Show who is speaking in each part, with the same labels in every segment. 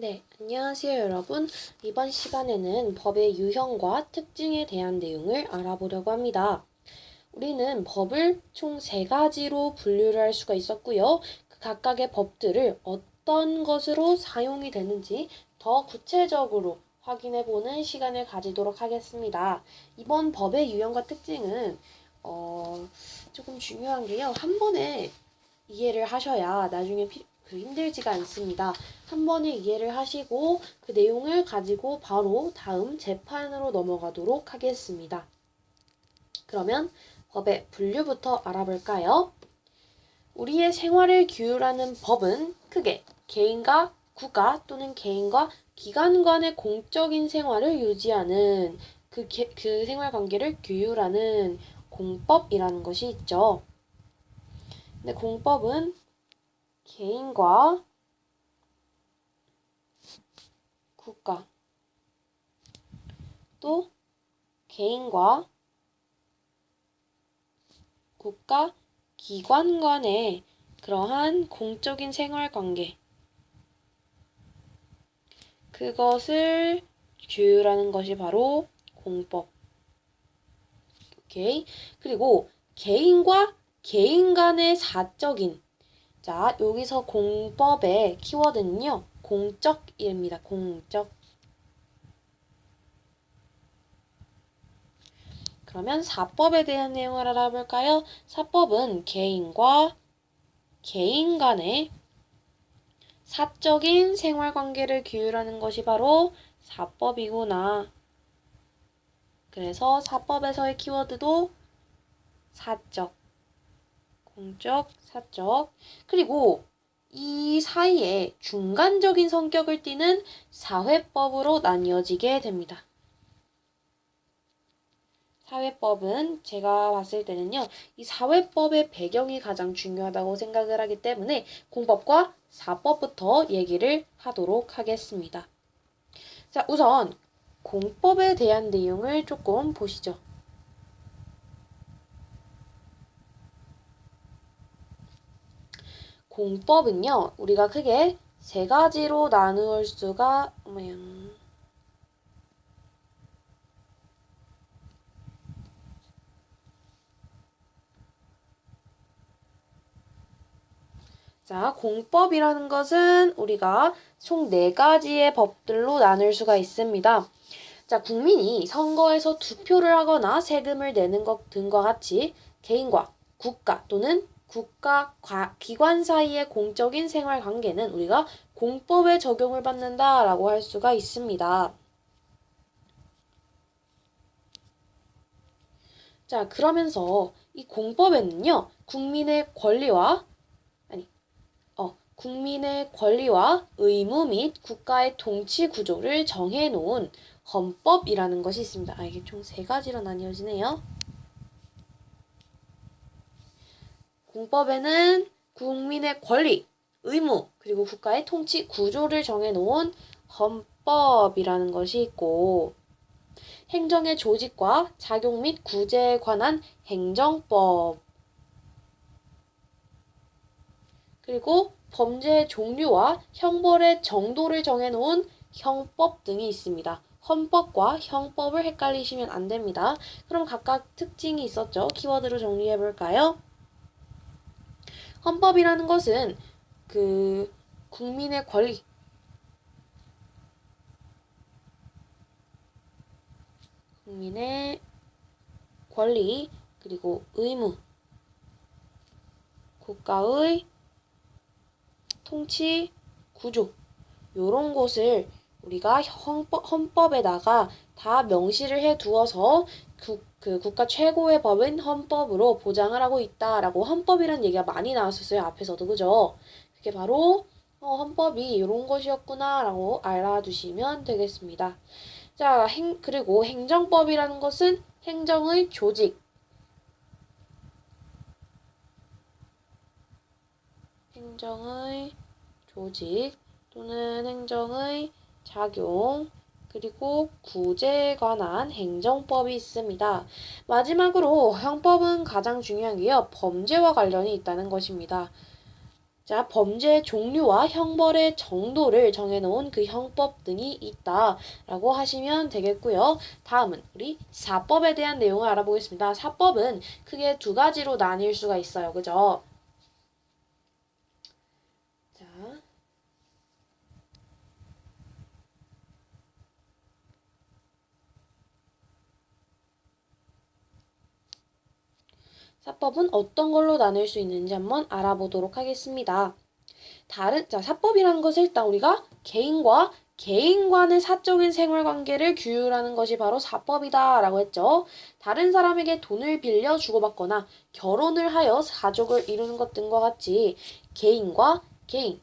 Speaker 1: 네, 안녕하세요 여러분. 이번 시간에는 법의 유형과 특징에 대한 내용을 알아보려고 합니다. 우리는 법을 총 세 가지로 분류를 할 수가 있었고요. 그 각각의 법들을 어떤 것으로 사용이 되는지 더 구체적으로 확인해 보는 시간을 가지도록 하겠습니다. 이번 법의 유형과 특징은 어, 조금 중요한 게요. 한 번에 이해를 하셔야 나중에 피- 그 힘들지가 않습니다. 한 번에 이해를 하시고 그 내용을 가지고 바로 다음 재판으로 넘어가도록 하겠습니다. 그러면 법의 분류부터 알아볼까요? 우리의 생활을 규율하는 법은 크게 개인과 국가 또는 개인과 기관 간의 공적인 생활을 유지하는 그, 개- 그 생활 관계를 규율하는 공법이라는 것이 있죠. 근데 공법은 개인과 국가 또 개인과 국가 기관 간의 그러한 공적인 생활 관계 그것을 규율하는 것이 바로 공법. 오케이. 그리고 개인과 개인 간의 사적인 자, 여기서 공법의 키워드는요. 공적입니다. 공적. 그러면 사법에 대한 내용을 알아볼까요? 사법은 개인과 개인 간의 사적인 생활 관계를 규율하는 것이 바로 사법이구나. 그래서 사법에서의 키워드도 사적, 공적, 사적. 그리고 이 사이에 중간적인 성격을 띠는 사회법으로 나뉘어지게 됩니다. 사회법은 제가 봤을 때는요, 이 사회법의 배경이 가장 중요하다고 생각을 하기 때문에 공법과 사법부터 얘기를 하도록 하겠습니다. 자, 우선 공법에 대한 내용을 조금 보시죠. 공법은요, 우리가 크게 세 가지로 나누을 수가, 어머야. 자, 공법이라는 것은 우리가 총 네 가지의 법들로 나눌 수가 있습니다. 자, 국민이 선거에서 투표를 하거나 세금을 내는 것 등과 같이 개인과 국가 또는 국가 과- 기관 사이의 공적인 생활 관계는 우리가 공법에 적용을 받는다라고 할 수가 있습니다. 자, 그러면서 이 공법에는요, 국민의 권리와 아니, 어, 국민의 권리와 의무 및 국가의 통치 구조를 정해 놓은 헌법이라는 것이 있습니다. 아, 이게 총 세 가지로 나뉘어지네요. 공법에는 국민의 권리, 의무, 그리고 국가의 통치 구조를 정해 놓은 헌법이라는 것이 있고, 행정의 조직과 작용 및 구제에 관한 행정법, 그리고 범죄의 종류와 형벌의 정도를 정해 놓은 형법 등이 있습니다. 헌법과 형법을 헷갈리시면 안 됩니다. 그럼 각각 특징이 있었죠? 키워드로 정리해 볼까요? 헌법이라는 것은 그 국민의 권리, 국민의 권리, 그리고 의무, 국가의 통치 구조, 요런 것을 우리가 헌법, 헌법에다가 다 명시를 해 두어서 국, 그 국가 최고의 법인 헌법으로 보장을 하고 있다라고 헌법이라는 얘기가 많이 나왔었어요. 앞에서도 그죠? 그게 바로 어, 헌법이 이런 것이었구나라고 알아두시면 되겠습니다. 자, 행, 그리고 행정법이라는 것은 행정의 조직, 행정의 조직 또는 행정의 작용 그리고 구제에 관한 행정법이 있습니다. 마지막으로 형법은 가장 중요한 게요. 범죄와 관련이 있다는 것입니다. 자, 범죄의 종류와 형벌의 정도를 정해놓은 그 형법 등이 있다라고 하시면 되겠고요. 다음은 우리 사법에 대한 내용을 알아보겠습니다. 사법은 크게 두 가지로 나뉠 수가 있어요. 그죠? 자. 사법은 어떤 걸로 나눌 수 있는지 한번 알아보도록 하겠습니다. 다른 자 사법이라는 것을 일단 우리가 개인과 개인 간의 사적인 생활 관계를 규율하는 것이 바로 사법이다라고 했죠. 다른 사람에게 돈을 빌려 주고받거나 결혼을 하여 가족을 이루는 것 등과 같이 개인과 개인,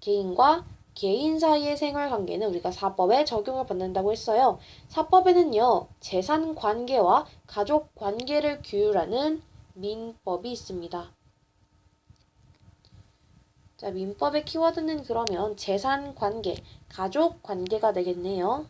Speaker 1: 개인과 개인 사이의 생활 관계는 우리가 사법에 적용을 받는다고 했어요. 사법에는요, 재산 관계와 가족 관계를 규율하는 민법이 있습니다. 자, 민법의 키워드는 그러면 재산 관계, 가족 관계가 되겠네요.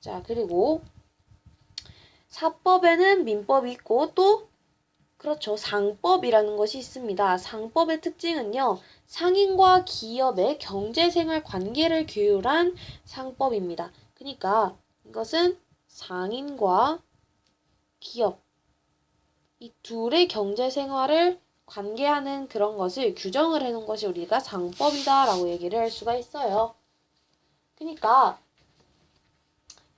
Speaker 1: 자, 그리고 사법에는 민법이 있고 또 그렇죠. 상법이라는 것이 있습니다. 상법의 특징은요. 상인과 기업의 경제생활 관계를 규율한 상법입니다. 그러니까 이것은 상인과 기업 이 둘의 경제생활을 관계하는 그런 것을 규정을 해놓은 것이 우리가 상법이다라고 얘기를 할 수가 있어요. 그러니까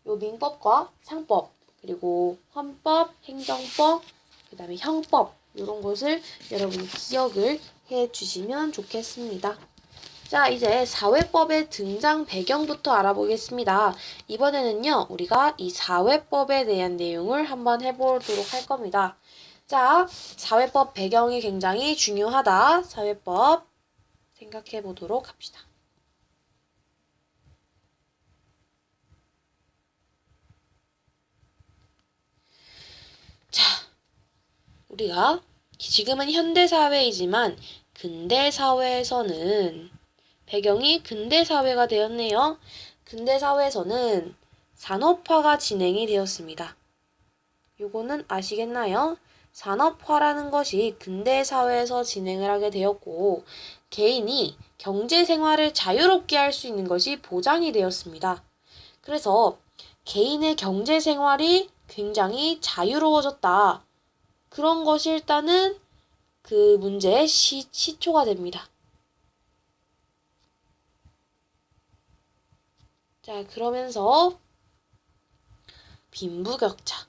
Speaker 1: 요 민법과 상법 그리고 헌법, 행정법, 그 다음에 형법 이런 것을 여러분이 기억을 해 주시면 좋겠습니다. 자, 이제 사회법의 등장 배경부터 알아보겠습니다. 이번에는요, 우리가 이 사회법에 대한 내용을 한번 해보도록 할 겁니다. 자, 사회법 배경이 굉장히 중요하다. 사회법 생각해 보도록 합시다. 자, 우리가 지금은 현대 사회이지만 근대 사회에서는 배경이 근대 사회가 되었네요. 근대 사회에서는 산업화가 진행이 되었습니다. 요거는 아시겠나요? 산업화라는 것이 근대 사회에서 진행을 하게 되었고 개인이 경제 생활을 자유롭게 할 수 있는 것이 보장이 되었습니다. 그래서 개인의 경제 생활이 굉장히 자유로워졌다. 그런 것이 일단은 그 문제의 시, 시초가 됩니다. 자, 그러면서 빈부격차.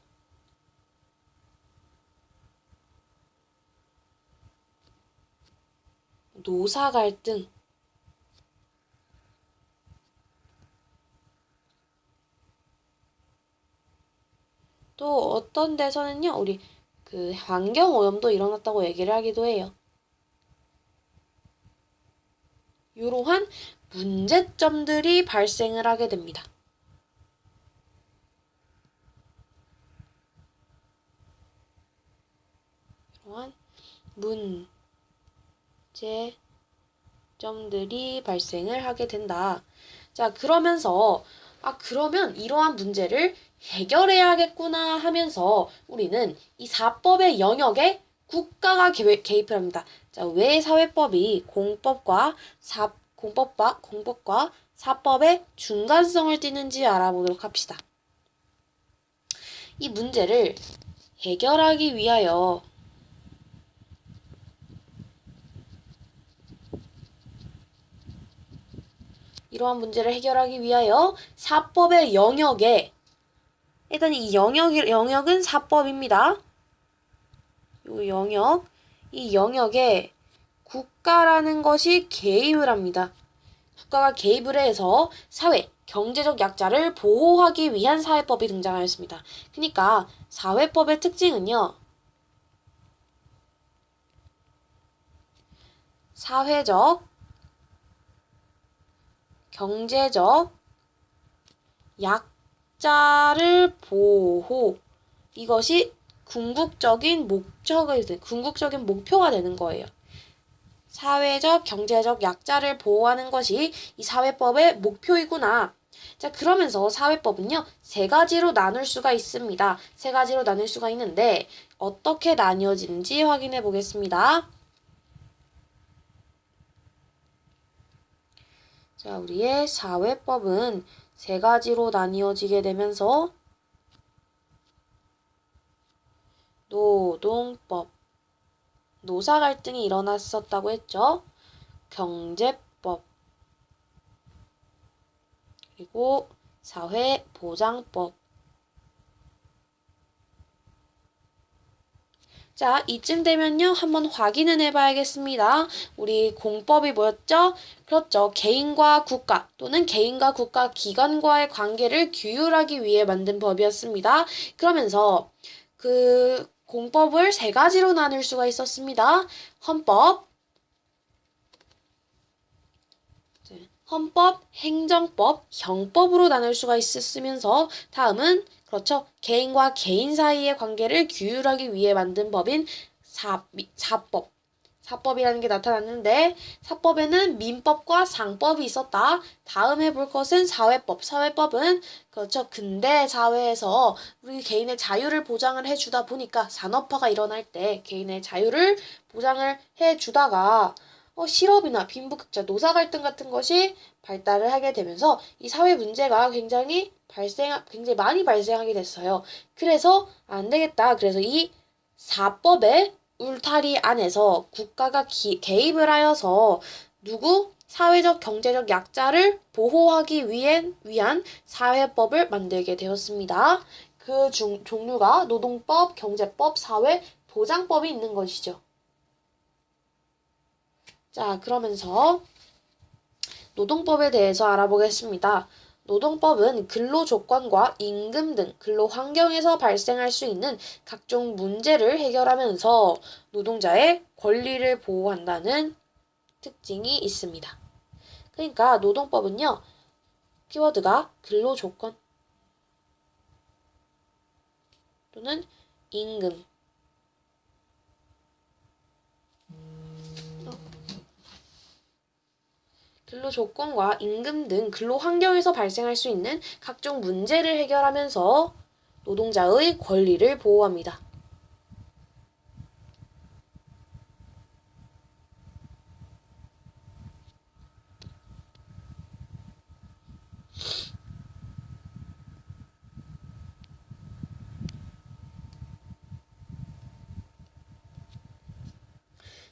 Speaker 1: 노사 갈등. 또 어떤 데서는요, 우리 그 환경 오염도 일어났다고 얘기를 하기도 해요. 이러한 문제점들이 발생을 하게 됩니다. 이러한 문제점들이 발생을 하게 된다. 자, 그러면서 아, 그러면 이러한 문제를 해결해야겠구나 하면서 우리는 이 사법의 영역에 국가가 개입을 합니다. 자, 왜 사회법이 공법과 사, 공법과, 공법과 사법의 중간성을 띠는지 알아보도록 합시다. 이 문제를 해결하기 위하여 이러한 문제를 해결하기 위하여 사법의 영역에 일단 이 영역 영역은 사법입니다. 이 영역 이 영역에 국가라는 것이 개입을 합니다. 국가가 개입을 해서 사회 경제적 약자를 보호하기 위한 사회법이 등장하였습니다. 그러니까 사회법의 특징은요. 사회적 경제적 약 자를 보호 이것이 궁극적인 목적이 궁극적인 목표가 되는 거예요. 사회적 경제적 약자를 보호하는 것이 이 사회법의 목표이구나. 자, 그러면서 사회법은요, 세 가지로 나눌 수가 있습니다. 세 가지로 나눌 수가 있는데, 어떻게 나뉘어지는지 확인해 보겠습니다. 자, 우리의 사회법은 세 가지로 나뉘어지게 되면서, 노동법, 노사 갈등이 일어났었다고 했죠. 경제법, 그리고 사회보장법. 자, 이쯤 되면요. 한번 확인을 해봐야겠습니다. 우리 공법이 뭐였죠? 그렇죠. 개인과 국가 또는 개인과 국가 기관과의 관계를 규율하기 위해 만든 법이었습니다. 그러면서 그 공법을 세 가지로 나눌 수가 있었습니다. 헌법, 헌법, 행정법, 형법으로 나눌 수가 있었으면서 다음은 그렇죠. 개인과 개인 사이의 관계를 규율하기 위해 만든 법인 사, 미, 사법. 사법이라는 게 나타났는데 사법에는 민법과 상법이 있었다. 다음에 볼 것은 사회법. 사회법은 그렇죠. 근대 사회에서 우리 개인의 자유를 보장을 해주다 보니까 산업화가 일어날 때 개인의 자유를 보장을 해주다가 어, 실업이나 빈부격차, 노사 갈등 같은 것이 발달을 하게 되면서 이 사회 문제가 굉장히 발생, 굉장히 많이 발생하게 됐어요. 그래서 안 되겠다. 그래서 이 사법의 울타리 안에서 국가가 기, 개입을 하여서 누구 사회적 경제적 약자를 보호하기 위한, 위한 사회법을 만들게 되었습니다. 그 중, 종류가 노동법, 경제법, 사회 보장법이 있는 것이죠. 자, 그러면서 노동법에 대해서 알아보겠습니다. 노동법은 근로 조건과 임금 등 근로 환경에서 발생할 수 있는 각종 문제를 해결하면서 노동자의 권리를 보호한다는 특징이 있습니다. 그러니까 노동법은요, 키워드가 근로 조건 또는 임금 근로 조건과 임금 등 근로 환경에서 발생할 수 있는 각종 문제를 해결하면서 노동자의 권리를 보호합니다.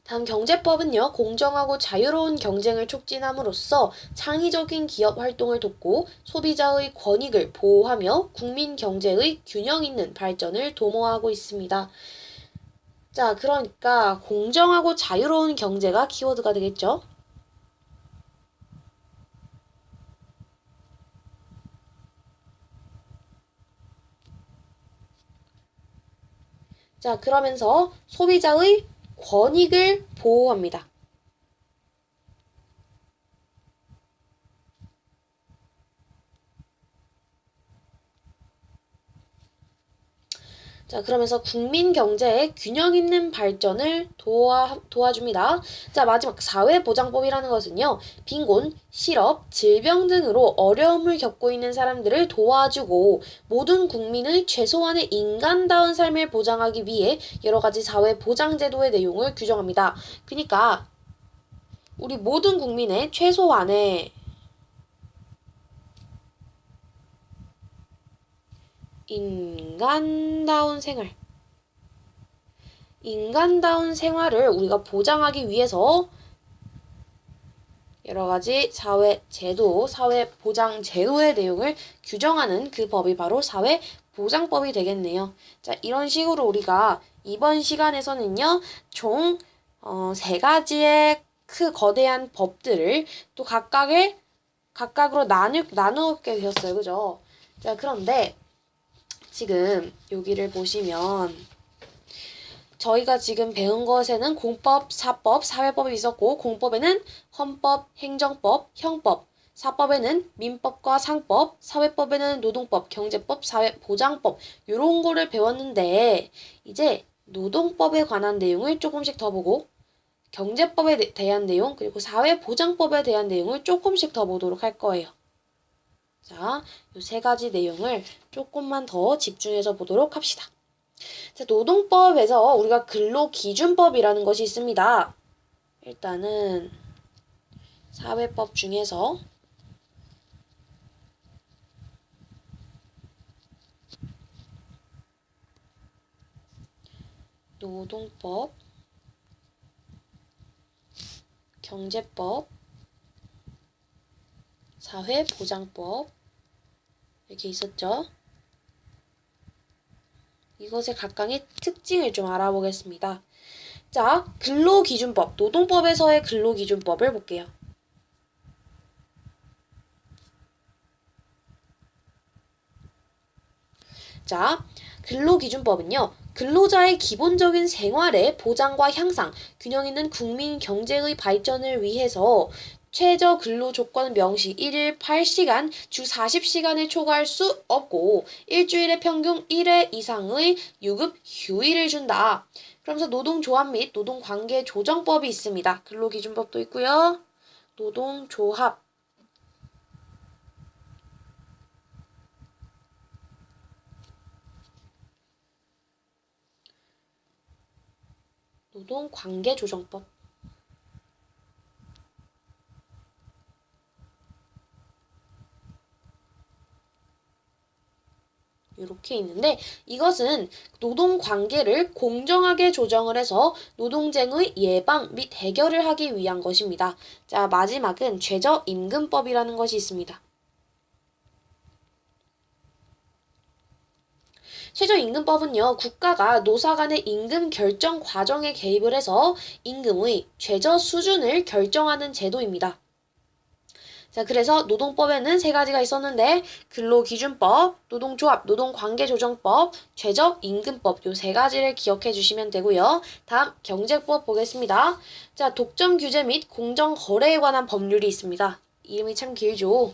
Speaker 1: 다음 경제법은요, 공정하고 자유로운 경쟁을 촉진함으로써 창의적인 기업 활동을 돕고 소비자의 권익을 보호하며 국민 경제의 균형 있는 발전을 도모하고 있습니다. 자, 그러니까 공정하고 자유로운 경제가 키워드가 되겠죠? 자, 그러면서 소비자의 권익을 보호합니다. 자, 그러면서 국민 경제의 균형 있는 발전을 도와, 도와줍니다. 자, 마지막 사회보장법이라는 것은요, 빈곤, 실업, 질병 등으로 어려움을 겪고 있는 사람들을 도와주고 모든 국민의 최소한의 인간다운 삶을 보장하기 위해 여러 가지 사회보장제도의 내용을 규정합니다. 그러니까, 우리 모든 국민의 최소한의 인간다운 생활. 인간다운 생활을 우리가 보장하기 위해서 여러 가지 사회 제도, 사회 보장 제도의 내용을 규정하는 그 법이 바로 사회 보장법이 되겠네요. 자, 이런 식으로 우리가 이번 시간에서는요, 총, 어, 세 가지의 크 거대한 법들을 또 각각의, 각각으로 나누, 나누게 되었어요. 그죠? 자, 그런데 지금 여기를 보시면 저희가 지금 배운 것에는 공법, 사법, 사회법이 있었고 공법에는 헌법, 행정법, 형법, 사법에는 민법과 상법, 사회법에는 노동법, 경제법, 사회보장법 이런 거를 배웠는데 이제 노동법에 관한 내용을 조금씩 더 보고 경제법에 대한 내용 그리고 사회보장법에 대한 내용을 조금씩 더 보도록 할 거예요. 자, 이 세 가지 내용을 조금만 더 집중해서 보도록 합시다. 자, 노동법에서 우리가 근로기준법이라는 것이 있습니다. 일단은 사회법 중에서 노동법, 경제법, 사회보장법 이렇게 있었죠. 이것의 각각의 특징을 좀 알아보겠습니다. 자, 근로기준법, 노동법에서의 근로기준법을 볼게요. 자, 근로기준법은요, 근로자의 기본적인 생활의 보장과 향상, 균형 있는 국민 경제의 발전을 위해서 최저 근로 조건 명시 1일 8시간, 주 40시간을 초과할 수 없고 일주일에 평균 1회 이상의 유급 휴일을 준다. 그러면서 노동조합 및 노동관계 조정법이 있습니다. 근로기준법도 있고요. 노동조합 노동관계조정법 이렇게 있는데 이것은 노동 관계를 공정하게 조정을 해서 노동쟁의 예방 및 해결을 하기 위한 것입니다. 자, 마지막은 최저 임금법이라는 것이 있습니다. 최저임금법은요, 국가가 노사 간의 임금 결정 과정에 개입을 해서 임금의 최저 수준을 결정하는 제도입니다. 자, 그래서 노동법에는 세 가지가 있었는데 근로기준법, 노동조합, 노동관계조정법, 최저 임금법 요 세 가지를 기억해 주시면 되고요. 다음 경제법 보겠습니다. 자, 독점 규제 및 공정 거래에 관한 법률이 있습니다. 이름이 참 길죠.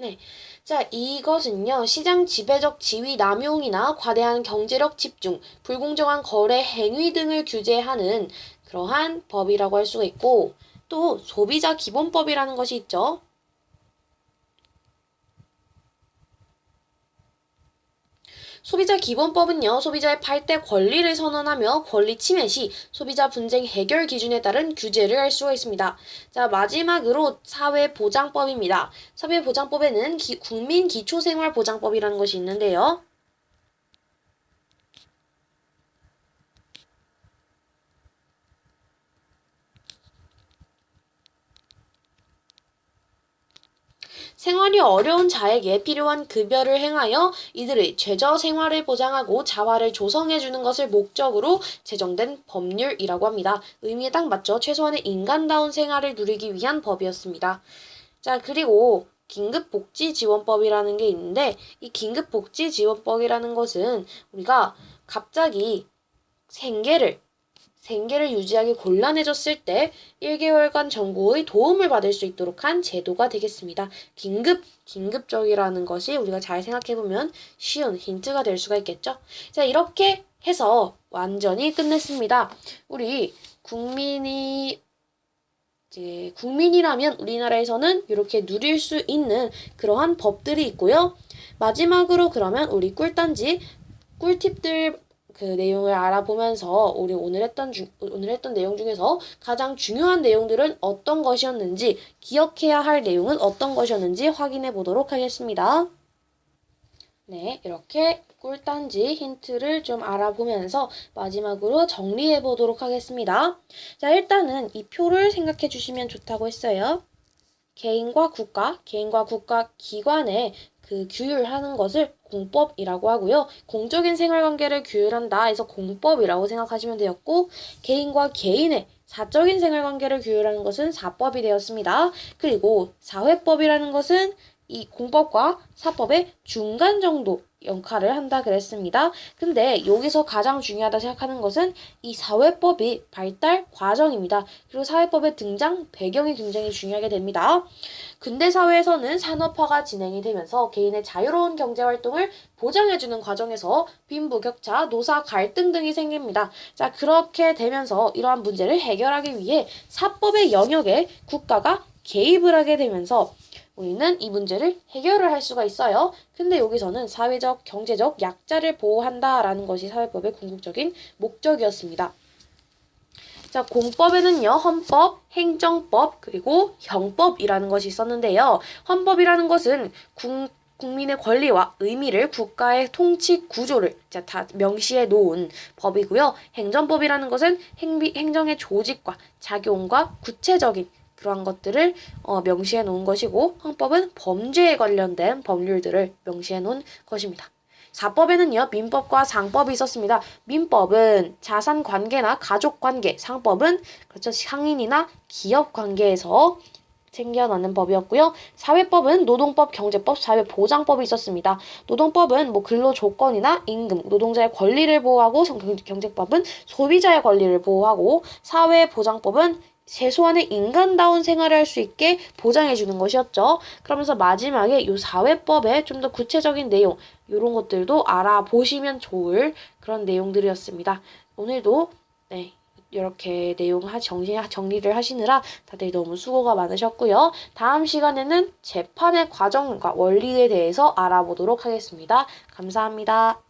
Speaker 1: 네. 자, 이것은요, 시장 지배적 지위 남용이나 과대한 경제력 집중, 불공정한 거래 행위 등을 규제하는 그러한 법이라고 할 수가 있고, 또 소비자 기본법이라는 것이 있죠. 소비자 기본법은요, 소비자의 팔대 권리를 선언하며 권리 침해 시 소비자 분쟁 해결 기준에 따른 규제를 할 수가 있습니다. 자, 마지막으로 사회보장법입니다. 사회보장법에는 기, 국민기초생활보장법이라는 것이 있는데요. 생활이 어려운 자에게 필요한 급여를 행하여 이들의 최저 생활을 보장하고 자활을 조성해 주는 것을 목적으로 제정된 법률이라고 합니다. 의미에 딱 맞죠? 최소한의 인간다운 생활을 누리기 위한 법이었습니다. 자, 그리고 긴급복지지원법이라는 게 있는데 이 긴급복지지원법이라는 것은 우리가 갑자기 생계를 생계를 유지하기 곤란해졌을 때 1개월간 정부의 도움을 받을 수 있도록 한 제도가 되겠습니다. 긴급, 긴급적이라는 것이 우리가 잘 생각해보면 쉬운 힌트가 될 수가 있겠죠? 자, 이렇게 해서 완전히 끝냈습니다. 우리 국민이 이제 국민이라면 우리나라에서는 이렇게 누릴 수 있는 그러한 법들이 있고요. 마지막으로 그러면 우리 꿀단지 꿀팁들 그 내용을 알아보면서 우리 오늘 했던 주, 오늘 했던 내용 중에서 가장 중요한 내용들은 어떤 것이었는지 기억해야 할 내용은 어떤 것이었는지 확인해 보도록 하겠습니다. 네, 이렇게 꿀단지 힌트를 좀 알아보면서 마지막으로 정리해 보도록 하겠습니다. 자, 일단은 이 표를 생각해 주시면 좋다고 했어요. 개인과 국가, 개인과 국가 기관의 그 규율하는 것을 공법이라고 하고요. 공적인 생활관계를 규율한다 해서 공법이라고 생각하시면 되었고 개인과 개인의 사적인 생활관계를 규율하는 것은 사법이 되었습니다. 그리고 사회법이라는 것은 이 공법과 사법의 중간 정도 역할을 한다 그랬습니다. 근데 여기서 가장 중요하다 생각하는 것은 이 사회법이 발달 과정입니다. 그리고 사회법의 등장 배경이 굉장히 중요하게 됩니다. 근대 사회에서는 산업화가 진행이 되면서 개인의 자유로운 경제 활동을 보장해주는 과정에서 빈부격차, 노사 갈등 등이 생깁니다. 자, 그렇게 되면서 이러한 문제를 해결하기 위해 사법의 영역에 국가가 개입을 하게 되면서 우리는 이 문제를 해결을 할 수가 있어요. 근데 여기서는 사회적, 경제적 약자를 보호한다라는 것이 사회법의 궁극적인 목적이었습니다. 자, 공법에는요, 헌법, 행정법, 그리고 형법이라는 것이 있었는데요. 헌법이라는 것은 국, 국민의 권리와 의미를 국가의 통치 구조를 자, 다 명시해 놓은 법이고요. 행정법이라는 것은 행비, 행정의 조직과 작용과 구체적인 그러한 것들을 어, 명시해 놓은 것이고 헌법은 범죄에 관련된 법률들을 명시해 놓은 것입니다. 사법에는요 민법과 상법이 있었습니다. 민법은 자산 관계나 가족 관계, 상법은 그렇죠 상인이나 기업 관계에서 생겨나는 법이었고요. 사회법은 노동법, 경제법, 사회보장법이 있었습니다. 노동법은 뭐 근로 조건이나 임금, 노동자의 권리를 보호하고 경- 경제법은 소비자의 권리를 보호하고 사회보장법은 최소한의 인간다운 생활을 할 수 있게 보장해 주는 것이었죠. 그러면서 마지막에 이 사회법의 좀 더 구체적인 내용 이런 것들도 알아보시면 좋을 그런 내용들이었습니다. 오늘도 네. 이렇게 내용 하 정리 정리를 하시느라 다들 너무 수고가 많으셨고요. 다음 시간에는 재판의 과정과 원리에 대해서 알아보도록 하겠습니다. 감사합니다.